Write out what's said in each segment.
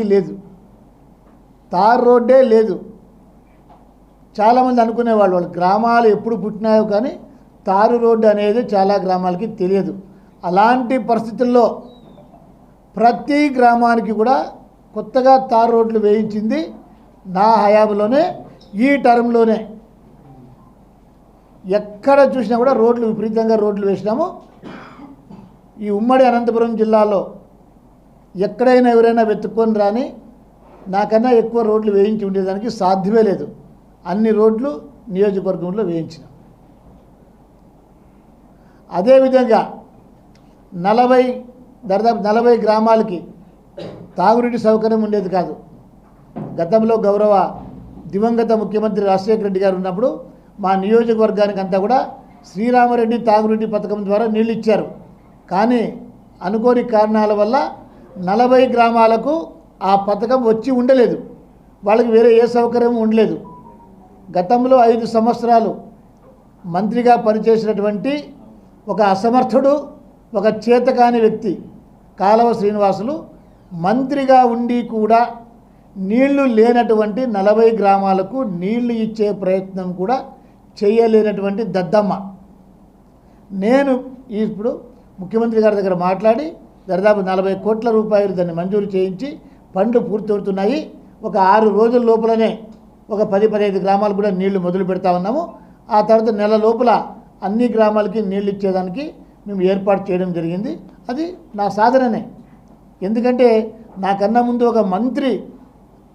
లేదు. తార్ రోడ్డే లేదు. చాలామంది అనుకునేవాళ్ళు వాళ్ళు గ్రామాలు ఎప్పుడు పుట్టినాయో కానీ తారు రోడ్డు అనేది చాలా గ్రామాలకి తెలియదు. అలాంటి పరిస్థితుల్లో ప్రతి గ్రామానికి కూడా కొత్తగా తారు రోడ్లు వేయించింది నా హయాంలోనే ఈ టర్మ్లోనే. ఎక్కడ చూసినా కూడా రోడ్లు విపరీతంగా రోడ్లు వేసినాము. ఈ ఉమ్మడి అనంతపురం జిల్లాలో ఎక్కడైనా ఎవరైనా వెతుక్కొని రాని నాకన్నా ఎక్కువ రోడ్లు వేయించి ఉండేదానికి సాధ్యమే లేదు. అన్ని రోడ్లు నియోజకవర్గంలో వేయించిన. అదేవిధంగా నలభై దాదాపు నలభై గ్రామాలకి తాగునీటి సౌకర్యం ఉండేది కాదు. గతంలో గౌరవ దివంగత ముఖ్యమంత్రి రాజశేఖర రెడ్డి గారు ఉన్నప్పుడు మా నియోజకవర్గానికి అంతా కూడా శ్రీరామరెడ్డి తాగునీటి పథకం ద్వారా నీళ్ళు ఇచ్చారు. కానీ అనుకోని కారణాల వల్ల నలభై గ్రామాలకు ఆ పథకం వచ్చి ఉండలేదు. వాళ్ళకి వేరే ఏ సౌకర్యం ఉండలేదు. గతంలో ఐదు సంవత్సరాలు మంత్రిగా పనిచేసినటువంటి ఒక అసమర్థుడు ఒక చేతకాని వ్యక్తి కాలవ శ్రీనివాసులు మంత్రిగా ఉండి కూడా నీళ్ళు లేనటువంటి నలభై గ్రామాలకు నీళ్ళు ఇచ్చే ప్రయత్నం కూడా చేయలేనటువంటి దద్దమ్మ. నేను ఇప్పుడు ముఖ్యమంత్రి గారి దగ్గర మాట్లాడి దాదాపు నలభై కోట్ల రూపాయలు దాన్ని మంజూరు చేయించి పనులు పూర్తవుతున్నాయి. ఒక ఆరు రోజుల లోపలనే ఒక పది పదిహేను గ్రామాలు కూడా నీళ్ళు మొదలు పెడతా ఉన్నాము. ఆ తర్వాత నెల లోపల అన్ని గ్రామాలకి నీళ్ళు ఇచ్చేదానికి మేము ఏర్పాటు చేయడం జరిగింది. అది నా సాధననే. ఎందుకంటే నాకన్నా ముందు ఒక మంత్రి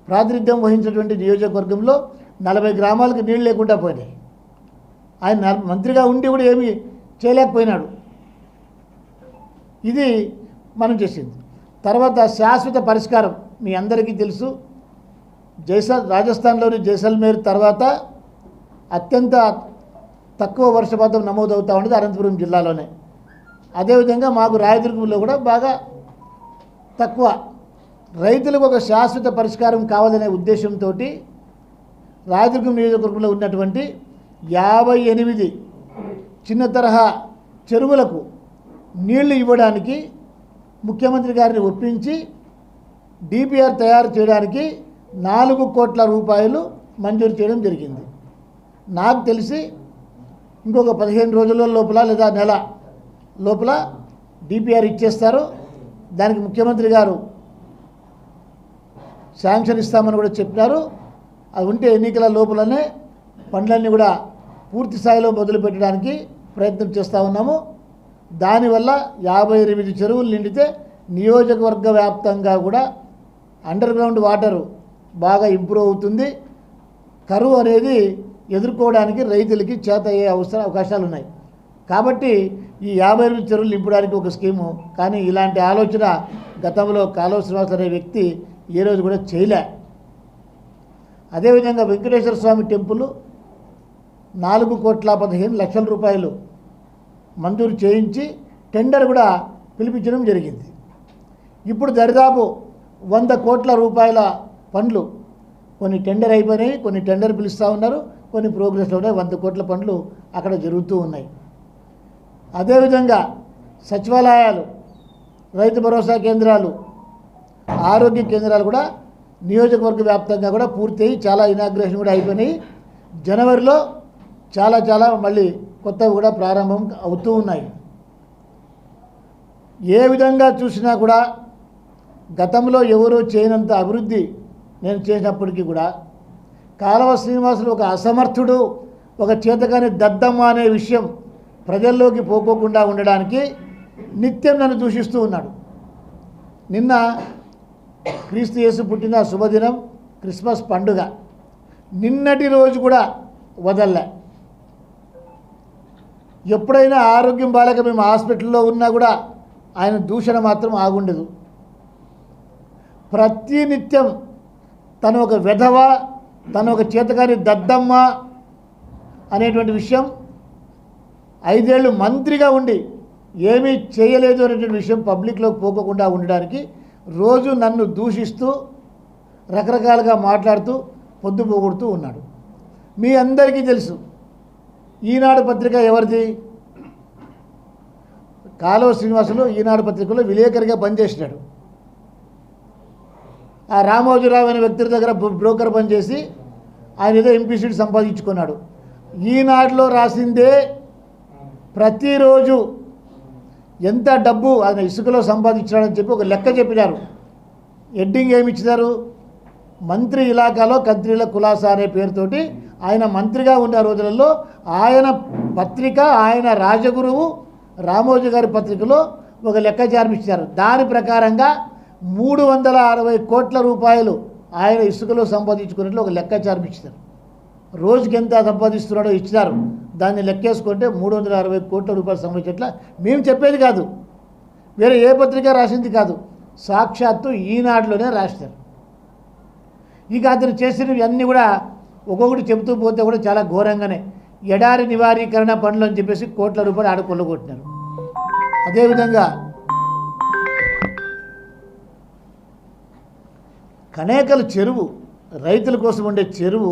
ప్రాతినిధ్యం వహించినటువంటి నియోజకవర్గంలో నలభై గ్రామాలకు నీళ్ళు లేకుండా పోయినాయి. ఆయన మంత్రిగా ఉండి కూడా ఏమీ చేయలేకపోయినాడు. ఇది మనం చేసింది. తర్వాత శాశ్వత పరిష్కారం మీ అందరికీ తెలుసు. జైసల్ రాజస్థాన్లోని జైసల్మేర్ తర్వాత అత్యంత తక్కువ వర్షపాతం నమోదవుతూ ఉండేది అనంతపురం జిల్లాలోనే. అదేవిధంగా మాకు రాయదుర్గంలో కూడా బాగా తక్కువ రైతులకు ఒక శాశ్వత పరిష్కారం కావాలనే ఉద్దేశంతో రాయదుర్గం నియోజకవర్గంలో ఉన్నటువంటి యాభై ఎనిమిది చిన్న తరహా చెరువులకు నీళ్ళు ఇవ్వడానికి ముఖ్యమంత్రి గారిని ఒప్పించి డిపిఆర్ తయారు చేయడానికి నాలుగు కోట్ల రూపాయలు మంజూరు చేయడం జరిగింది. నాకు తెలిసి ఇంకొక పదిహేను రోజుల లోపల లేదా నెల లోపల డిపిఆర్ ఇచ్చేస్తారు. దానికి ముఖ్యమంత్రి గారు శాంక్షన్ ఇస్తామని కూడా చెప్పినారు. అది ఉంటే ఎన్నికల లోపలనే పనులన్నీ కూడా పూర్తి స్థాయిలో మొదలుపెట్టడానికి ప్రయత్నం చేస్తూ ఉన్నాము. దానివల్ల యాభై ఎనిమిది చెరువులు నిండితే నియోజకవర్గ వ్యాప్తంగా కూడా అండర్ గ్రౌండ్ వాటరు బాగా ఇంప్రూవ్ అవుతుంది. కరువు అనేది ఎదుర్కోవడానికి రైతులకి చేత అయ్యే అవసర అవకాశాలు ఉన్నాయి. కాబట్టి ఈ యాభై ఎనిమిది చెరువులు నింపడానికి ఒక స్కీము కానీ ఇలాంటి ఆలోచన గతంలో కాలువ శ్రీనివాస్ అనే వ్యక్తి ఏ రోజు కూడా చేయలే. అదేవిధంగా వెంకటేశ్వర స్వామి టెంపుల్ నాలుగు కోట్ల పదిహేను లక్షల రూపాయలు మంజూరు చేయించి టెండర్ కూడా పిలిపించడం జరిగింది. ఇప్పుడు దరిదాపు వంద కోట్ల రూపాయల పనులు కొన్ని టెండర్ అయిపోయినాయి కొన్ని టెండర్ పిలుస్తూ ఉన్నారు కొన్ని ప్రోగ్రెస్లో ఉన్నాయి వంద కోట్ల పనులు అక్కడ జరుగుతూ ఉన్నాయి. అదేవిధంగా సచివాలయాలు రైతు భరోసా కేంద్రాలు ఆరోగ్య కేంద్రాలు కూడా నియోజకవర్గ వ్యాప్తంగా కూడా పూర్తయి చాలా ఇనాగ్రేషన్ కూడా అయిపోయినాయి. జనవరిలో చాలా చాలా మళ్ళీ కొత్తవి కూడా ప్రారంభం అవుతూ ఉన్నాయి. ఏ విధంగా చూసినా కూడా గతంలో ఎవరూ చేయనంత అభివృద్ధి నేను చేసినప్పటికీ కూడా కాలవ శ్రీనివాసులు ఒక అసమర్థుడు ఒక చేతకాని దద్దమ్మ అనే విషయం ప్రజల్లోకి పోకోకుండా ఉండడానికి నిత్యం నన్ను దూషిస్తూ ఉన్నాడు. నిన్న క్రీస్తు యేసు పుట్టిన శుభదినం క్రిస్మస్ పండుగ. నిన్నటి రోజు కూడా వదల్లే. ఎప్పుడైనా ఆరోగ్యం బాలేక మేము హాస్పిటల్లో ఉన్నా కూడా ఆయన దూషణ మాత్రం ఆగుండదు. ప్రతినిత్యం తను ఒక వెధవ తను ఒక చేతకాని దద్దమ్మ అనేటువంటి విషయం ఐదేళ్ళు మంత్రిగా ఉండి ఏమీ చేయలేదు అనేటువంటి విషయం పబ్లిక్లోకి పోకోకుండా ఉండడానికి రోజు నన్ను దూషిస్తూ రకరకాలుగా మాట్లాడుతూ పొద్దు పోగొడుతూ ఉన్నాడు. మీ అందరికీ తెలుసు ఈనాడు పత్రిక ఎవరిది? కాలువ శ్రీనివాసులు ఈనాడు పత్రికలో విలేకరిగా పనిచేసినాడు. ఆ రామోజీరావు అనే వ్యక్తి దగ్గర బ్రోకర్ పనిచేసి ఆయన ఏదో ఎంపీ సీట్ సంపాదించుకున్నాడు. ఈనాడులో రాసిందే ప్రతిరోజు ఎంత డబ్బు ఆయన ఇసుకలో సంపాదించాడని చెప్పి ఒక లెక్క చెప్పినారు. హెడ్డింగ్ ఏమి ఇచ్చినారు? మంత్రి ఇలాకాలో కంత్రిల కులాసా అనే పేరుతోటి ఆయన మంత్రిగా ఉన్న రోజులలో ఆయన పత్రిక ఆయన రాజగురువు రామోజీ గారి పత్రికలో ఒక లెక్కచారం ఇచ్చారు. దాని ప్రకారంగా మూడు వందల అరవై కోట్ల రూపాయలు ఆయన ఇసుకలో సంపాదించుకున్నట్లు ఒక లెక్కచారం ఇచ్చారు. రోజుకి ఎంత సంపాదిస్తున్నాడో ఇచ్చినారు. దాన్ని లెక్కేసుకుంటే మూడు వందల అరవై కోట్ల రూపాయలు సంబంధించట్ల మేము చెప్పేది కాదు. వేరే ఏ పత్రిక రాసింది కాదు. సాక్షాత్తు ఈనాడులోనే రాస్తారు ఇక అతను చేసినవి అన్నీ కూడా ఒక్కొక్కటి చెబుతూ పోతే కూడా చాలా ఘోరంగానే ఎడారి నివారీకరణ పనులు అని చెప్పేసి కోట్ల రూపాయలు ఆడ కొల్లగొట్టినారు అదేవిధంగా కనేకల చెరువు రైతుల కోసం ఉండే చెరువు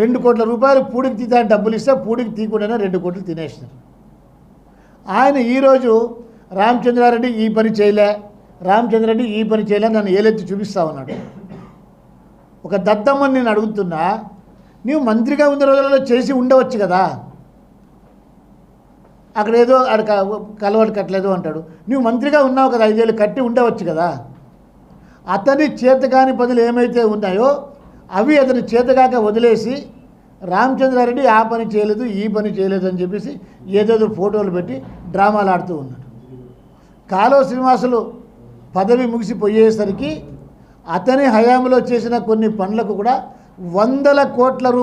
రెండు కోట్ల రూపాయలు పూడికి తీద్దానికి డబ్బులు ఇస్తే పూడికి తీయకుండానే రెండు కోట్లు తినేసినారు. ఆయన ఈరోజు రామచంద్రారెడ్డి ఈ పని చేయలే రామచంద్రారెడ్డి ఈ పని చేయలే నన్ను ఏలెత్తి చూపిస్తా ఉన్నాడు. ఒక దద్దమ్మని నేను అడుగుతున్నా నీవు మంత్రిగా ఉన్న రోజులలో చేసి ఉండవచ్చు కదా. అక్కడ ఏదో అక్కడ క- కలవడు కట్టలేదు అంటాడు. నువ్వు మంత్రిగా ఉన్నావు కదా ఐదేళ్ళు కట్టి ఉండవచ్చు కదా. అతని చేతకాని పనులు ఏమైతే ఉన్నాయో అవి అతని చేతకాక వదిలేసి రామచంద్రారెడ్డి ఆ పని చేయలేదు ఈ పని చేయలేదు అని చెప్పేసి ఏదేదో ఫోటోలు పెట్టి డ్రామాలు ఆడుతూ ఉన్నాడు. కాలో శ్రీనివాసులు పదవి ముగిసిపోయేసరికి అతని హయాంలో చేసిన కొన్ని పనులకు కూడా వందల కోట్ల రూ